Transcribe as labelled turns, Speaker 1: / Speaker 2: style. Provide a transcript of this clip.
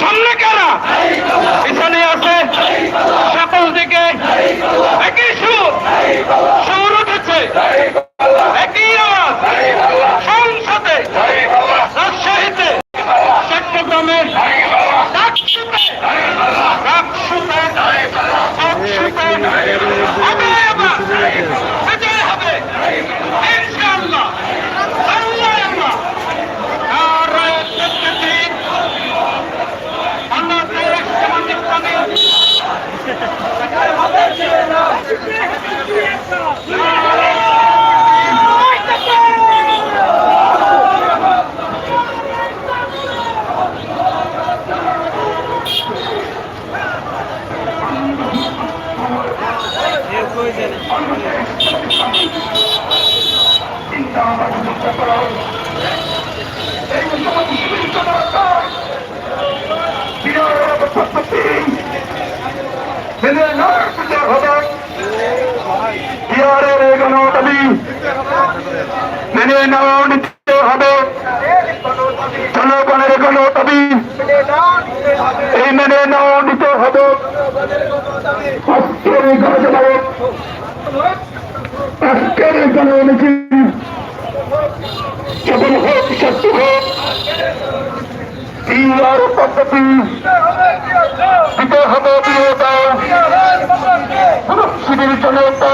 Speaker 1: সামনে কারা? এখানে আছে সকল দিকে। একই সুর। বিহারের এগোনো দাবি মেনে নেওয়া নিতে হবে জনগণের এগোনো দাবি এই মেনে নেওয়া নিতে হবে। আজকের এই গণজমায়েত আজকের এই গণমিছিল সফল হোক সত্য হোক। পদ্ধতি হবে বিরোধা শিবির জনতা